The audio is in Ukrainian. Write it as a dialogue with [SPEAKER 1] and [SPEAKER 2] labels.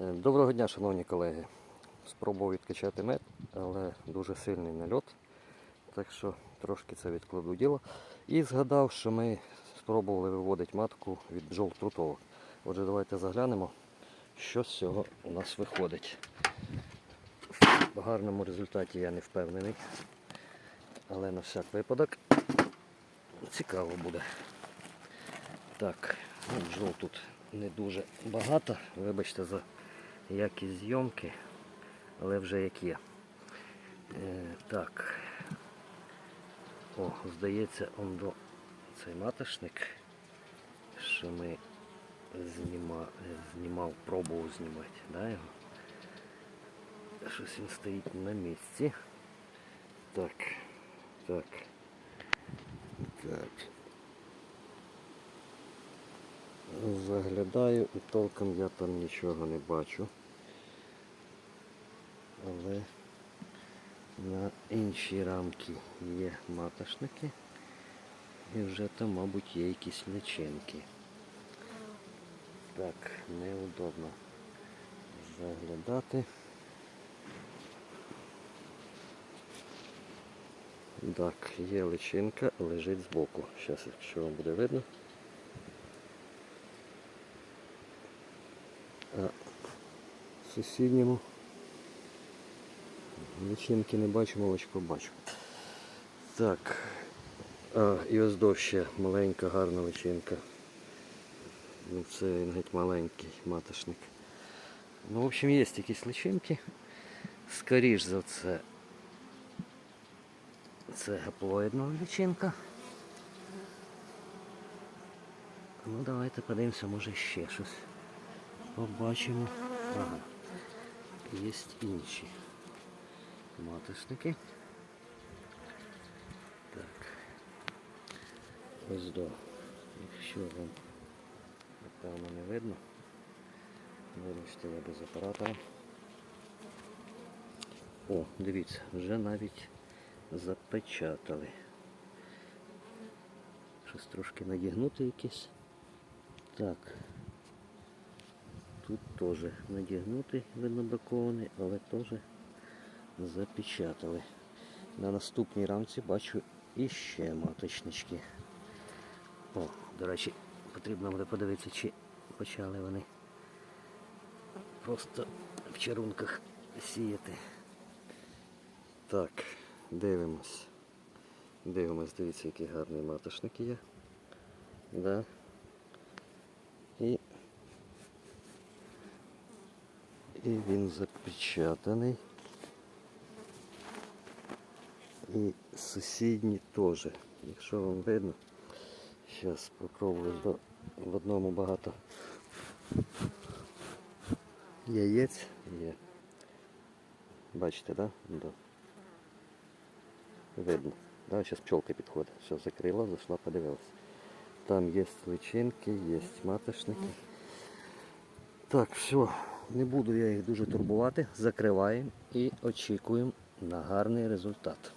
[SPEAKER 1] Е, Доброго дня, шановні колеги. Спробував відкачати мед, але дуже сильний нальот, так що трошки це відкладу діло. І згадав, що ми спробували виводити матку від бджол трутових. Отже, давайте заглянемо, що з цього у нас виходить. В гарному результаті я не впевнений, але на всяк випадок цікаво буде. Так, ну, бджол тут не дуже багато. Вибачте за якість зйомки, але вже як є. Е, так. О, здається, он до цей матошник, що ми зніма, знімав, пробував знімати, да, його? Щось він стоїть на місці. Так, так. Так. Заглядаю і толком я там нічого не бачу. Але на іншій рамці є матошники. І вже там, мабуть, є якісь личинки. Так, неудобно заглядати. Так, є личинка, лежить збоку. Зараз, якщо вам буде видно. А в сусідньому личинки не бачу, молочко бачу. Так. А, і ось довше маленька, гарна личинка. Ну, це він геть маленький матошник. Ну, в общем, є якісь личинки. Скоріш за це. Це гаплоїдна личинка. Ну давайте подивимося, може ще щось побачимо. Ага. Є інші маточники. Так. Ось до. Якщо вам напевно не видно. Вибачте, я без оператора. О, дивіться, вже навіть запечатали. Щось трошки надігнути якесь. Так. Тут теж надігнутий, видно бракований, але теж запечатали. На наступній рамці бачу іще маточнички. О, до речі, потрібно буде подивитися, чи почали вони просто в чарунках сіяти. Так, дивимось. Дивимось, дивіться, які гарні матошники є. Да. І І він запечатаний. І сусідні теж. Якщо вам видно, зараз спробую в одному багато яєць є. Бачите, так? Да? Видно. Да, зараз пчелка підходить. Все, закрила, зайшла, подивилась. Там є личинки, є матошники. Так, все, не буду я їх дуже турбувати. Закриваємо і очікуємо на гарний результат.